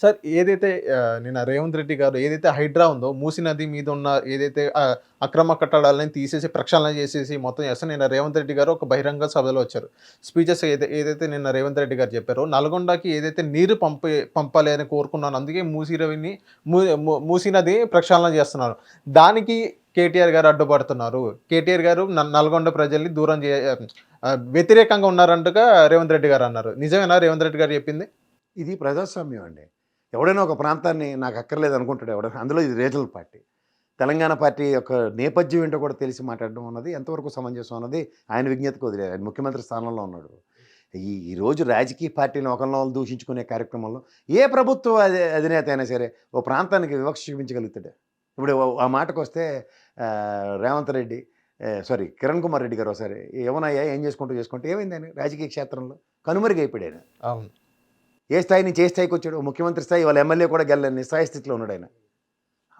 Sir ఏదైతే నిన్న రేవంత్ రెడ్డి గారు ఏదైతే హైడ్రా ఉందో మూసి నది మీద ఉన్న ఏదైతే అక్రమ కట్టడాలని తీసేసి ప్రక్షాళన చేసేసి మొత్తం చేస్తే నిన్న రేవంత్ రెడ్డి గారు ఒక బహిరంగ సభలో వచ్చారు. స్పీచెస్ ఏదైతే ఏదైతే నిన్న రేవంత్ రెడ్డి గారు చెప్పారో నల్గొండకి ఏదైతే నీరు పంపి పంపాలి అని కోరుకున్నాను అందుకే మూసి రవిని మూ మూసి నది ప్రక్షాళన చేస్తున్నారు. దానికి కేటీఆర్ గారు అడ్డుపడుతున్నారు. కేటీఆర్ గారు నల్గొండ ప్రజల్ని దూరం చే వ్యతిరేకంగా ఉన్నారంటగా రేవంత్ రెడ్డి గారు అన్నారు. నిజమేనా రేవంత్ రెడ్డి గారు చెప్పింది? ఇది ప్రజాస్వామ్యం అండి. ఎవడైనా ఒక ప్రాంతాన్ని నాకు అక్కర్లేదు అనుకుంటాడు ఎవడైనా. అందులో ఇది రీజనల్ పార్టీ. తెలంగాణ పార్టీ యొక్క నేపథ్యం ఏంటో కూడా తెలిసి మాట్లాడడం అన్నది ఎంతవరకు సమంజసం అన్నది ఆయన విజ్ఞతకు వదిలే ఆయన ముఖ్యమంత్రి స్థానంలో ఉన్నాడు. ఈ ఈరోజు రాజకీయ పార్టీని ఒకరినొకరు దూషించుకునే కార్యక్రమంలో ఏ ప్రభుత్వ అధినేత అయినా సరే ఓ ప్రాంతానికి వివక్ష చూపించగలుగుతాడు. ఇప్పుడు ఆ మాటకు వస్తే రేవంత్ రెడ్డి సారీ కిరణ్ కుమార్ రెడ్డి గారు ఒకసారి ఏమన్నాయా ఏం చేసుకుంటూ చేసుకుంటే ఏమైంది రాజకీయ క్షేత్రంలో? కనుమరుగైపోయాడు అవును. ఏ స్థాయి నుంచి ఏ స్థాయికి వచ్చాడు? ముఖ్యమంత్రి స్థాయి వాళ్ళ ఎమ్మెల్యే కూడా గెలని స్థాయి స్థితిలో ఉన్నాడు ఆయన.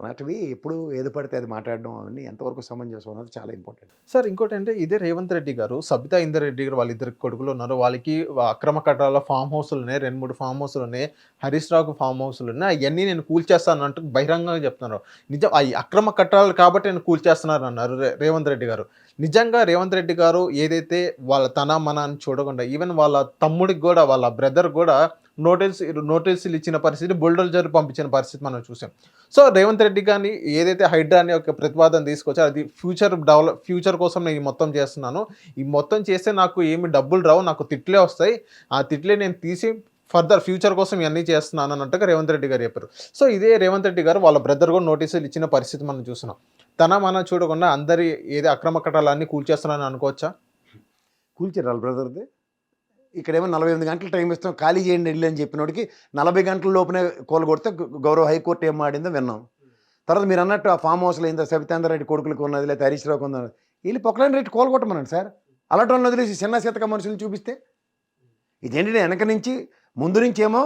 అలాంటివి ఎప్పుడు ఏది పడితే అది మాట్లాడడం అవన్నీ ఎంతవరకు సమంజసం అన్నది చాలా ఇంపార్టెంట్. సార్ ఇంకోటి అంటే ఇదే రేవంత్ రెడ్డి గారు సబితా ఇందర్ రెడ్డి గారు వాళ్ళిద్దరు కొడుకులు ఉన్నారు. వాళ్ళకి అక్రమ కట్టాల ఫామ్ హౌస్లు ఉన్నాయి రెండు మూడు ఫామ్ హౌస్లు ఉన్నాయి. హరీష్ రావుకు ఫామ్ హౌస్లు ఉన్నాయి. అవన్నీ నేను కూల్చేస్తాను అంటూ బహిరంగంగా చెప్తున్నారు. నిజం అవి అక్రమ కట్టాలు కాబట్టి నేను కూల్చేస్తున్నారు అన్నారు రేవంత్ రెడ్డి గారు. నిజంగా రేవంత్ రెడ్డి గారు ఏదైతే వాళ్ళ తన మన అని చూడకుండా ఈవెన్ వాళ్ళ తమ్ముడికి కూడా వాళ్ళ బ్రదర్ కూడా నోటీస్ నోటీసులు ఇచ్చిన పరిస్థితి బుల్డోజర్ పంపించిన పరిస్థితి మనం చూసాం. సో రేవంత్ రెడ్డి కానీ ఏదైతే హైడ్రా అనే ఒక ప్రతిపాదన తీసుకొచ్చారో అది ఫ్యూచర్ డెవలప్ ఫ్యూచర్ కోసం నేను ఈ మొత్తం చేస్తున్నాను. ఈ మొత్తం చేస్తే నాకు ఏమి డబ్బులు రావు నాకు తిట్లే వస్తాయి. ఆ తిట్లే నేను తీసి ఫర్దర్ ఫ్యూచర్ కోసం ఇవన్నీ చేస్తున్నాను అన్నట్టుగా రేవంత్ రెడ్డి గారు చెప్పారు. సో ఇదే రేవంత్ రెడ్డి గారు వాళ్ళ బ్రదర్ కూడా నోటీసులు ఇచ్చిన పరిస్థితి మనం చూస్తున్నాం. తన మన చూడకుండా అందరి ఏది అక్రమ కట్టాలన్నీ కూల్చేస్తున్నాను అనుకోవచ్చా? కూల్చారు వాళ్ళ బ్రదర్ది? ఇక్కడేమో నలభై ఎనిమిది గంటలు టైం ఇస్తాం ఖాళీ చేయండి వెళ్ళి అని చెప్పినోడికి నలభై గంటల లోపునే కోలు కొడితే గౌరవ హైకోర్టు ఏం ఆడిందో విన్నాం. తర్వాత మీరు అన్నట్టు ఆ ఫామ్ హౌస్లో ఇంత సబితాందర్ రెడ్డి కొడుకులకు ఉన్నది లేదా హరీష్ రావుకు ఉన్నది వీళ్ళు పొక్కలేని రెడ్డి కోలు కొట్టమనండి సార్. అలాంటి వాళ్ళని వదిలేసి చిన్న శతక మనుషులు చూపిస్తే ఇదేంటి వెనక నుంచి ముందు నుంచి ఏమో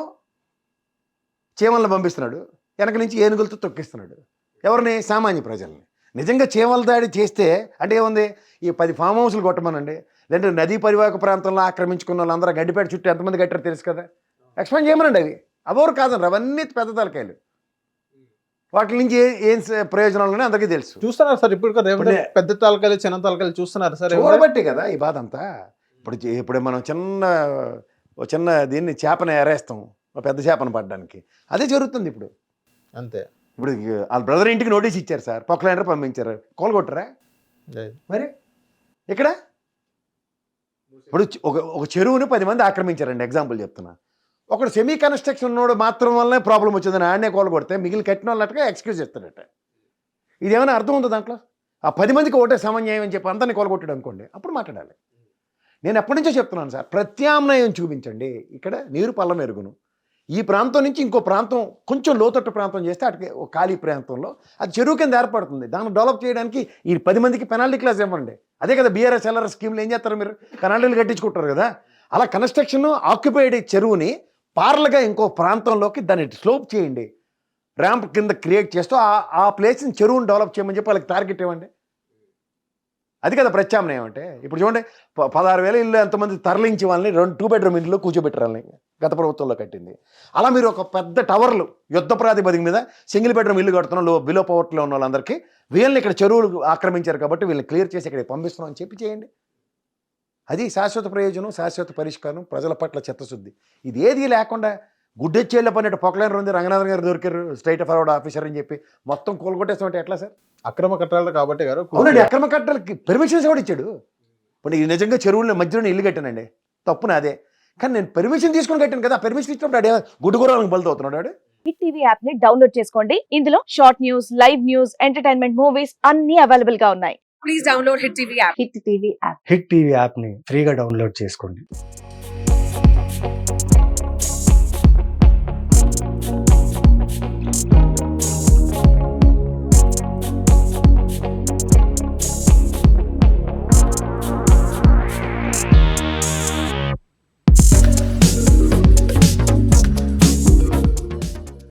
చీమలను పంపిస్తున్నాడు వెనక నుంచి ఏనుగులతో తొక్కిస్తున్నాడు. ఎవరిని? సామాన్య ప్రజల్ని. నిజంగా చీమల దాడి చేస్తే అంటే ఏముంది? ఈ పది ఫామ్ హౌస్లు కొట్టమనండి. లేదంటే నదీ పరివాహక ప్రాంతంలో ఆక్రమించుకున్న వాళ్ళందరూ గడ్డిపేట చుట్టూ ఎంతమంది కట్టారో తెలుసు కదా. ఎక్స్ప్లెయిన్ చేయమనండి అవి. అవరు కాదండి అవన్నీ పెద్ద తలకాయలు. వాటి నుంచి ఏ- ప్రయోజనాలు అందరికీ తెలుసు. చూస్తున్నారు సార్ ఇప్పుడు పెద్ద తలకాయలు చిన్న తలకాయలు చూస్తున్నారు సార్? చూడబట్టి కదా ఈ బాధ అంతా. ఇప్పుడు ఇప్పుడు మనం చిన్న చిన్న దీన్ని చేపను ఎరేస్తాం ఒక పెద్ద చేపను పడడానికి. అదే జరుగుతుంది ఇప్పుడు. అంతే. ఇప్పుడు వాళ్ళ బ్రదర్ ఇంటికి నోటీస్ ఇచ్చారు సార్ పొక్కలైనర్ పంపించారు. కోలుగొట్టరా మరి? ఇక్కడ ఇప్పుడు ఒక ఒక చెరువుని పది మంది ఆక్రమించారండి ఎగ్జాంపుల్ చెప్తున్నా. ఒకడు సెమీ కన్స్ట్రక్షన్ ఉన్నోడు మాత్రం వల్లనే ప్రాబ్లం వచ్చిందని ఆడనే కోలు కొడితే మిగిలిన కట్టిన వాళ్ళట్టుగా ఎక్స్క్యూజ్ చేస్తాడట ఇదేమైనా అర్థం ఉందో దాంట్లో? ఆ పది మందికి ఒకటే సమన్యాయం అని చెప్పి అందరినీ కొలగొట్టాడు అనుకోండి అప్పుడు మాట్లాడాలి. నేను ఎప్పటి నుంచో చెప్తున్నాను సార్ ప్రత్యామ్నాయం చూపించండి. ఇక్కడ నీరు పల్ల మెరుగును. ఈ ప్రాంతం నుంచి ఇంకో ప్రాంతం కొంచెం లోతట్టు ప్రాంతం చేస్తే అటు ఒక ఖాళీ ప్రాంతంలో అది చెరువు కింద ఏర్పడుతుంది. దాన్ని డెవలప్ చేయడానికి ఈ పది మందికి పెనాల్టీ క్లాస్ ఇవ్వండి. అదే కదా బీఆర్ఎస్ ఎల్ఆర్ స్కీమ్లు ఏం చేస్తారు మీరు? పెనాల్టీలు కట్టించుకుంటారు కదా? అలా కన్స్ట్రక్షన్ ఆక్యుపైడ్ చెరువుని పార్లగా ఇంకో ప్రాంతంలోకి దాన్ని స్లోప్ చేయండి. ర్యాంప్ కింద క్రియేట్ చేస్తూ ఆ ఆ ప్లేస్ని చెరువుని డెవలప్ చేయమని చెప్పి వాళ్ళకి టార్గెట్ ఇవ్వండి. అది కదా ప్రత్యామ్నాయం అంటే. ఇప్పుడు చూడండి ప- పదహారు వేల ఇల్లు ఎంతమంది తరలించి వాళ్ళని రెండు టూ బెడ్రూమ్ ఇంట్లో కూర్చోబెట్టారు గత ప్రభుత్వంలో కట్టింది. అలా మీరు ఒక పెద్ద టవర్లు యుద్ధ ప్రాతిపదిక మీద సింగిల్ బెడ్రూమ్ ఇల్లు కడుతున్న లో బిలో పవర్టీలో ఉన్న వాళ్ళందరికీ వీళ్ళని ఇక్కడ చెరువులు ఆక్రమించారు కాబట్టి వీళ్ళని క్లియర్ చేసి ఇక్కడ పంపిస్తున్నాం అని చెప్పి చేయండి. అది శాశ్వత ప్రయోజనం శాశ్వత పరిష్కారం ప్రజల పట్ల చిత్తశుద్ధి. ఇది ఏది లేకుండా గుడ్డెచ్చేళ్ళ పన్నెట్టు పొక్కలేని ఉంది రంగనాథన్ గారు దొరికారు స్టేట్ ఫార్వర్డ్ ఆఫీసర్ అని చెప్పి. మొత్తం కోలుకొట్టేస్తామంటే ఎట్లా సార్? అక్రమ కట్టాలు కాబట్టి గారు అవునండి అక్రమ కట్టలకి పెర్మిషన్స్ ఎవడు ఇచ్చాడు. ఇప్పుడు నేను నిజంగా చెరువుల మధ్యలో ఇల్లు కట్టానండి. తప్పు నాదే కానీ నేను పర్మిషన్ తీసుకొని కట్టాను కదా పర్మిషన్ ఇచ్చినప్పుడు ఆడే గుడ్డుగురాలకు బలితో అవుతున్నాడు వాడు హిట్ టీవీ యాప్ని డౌన్లోడ్ చేసుకోండి. ఇందులో short news live news entertainment movies అన్ని అవైలబుల్గా ఉన్నాయి. Please download Hit TV app. Hit TV app Hit TV యాప్ని ఫ్రీగా డౌన్లోడ్ చేసుకోండి.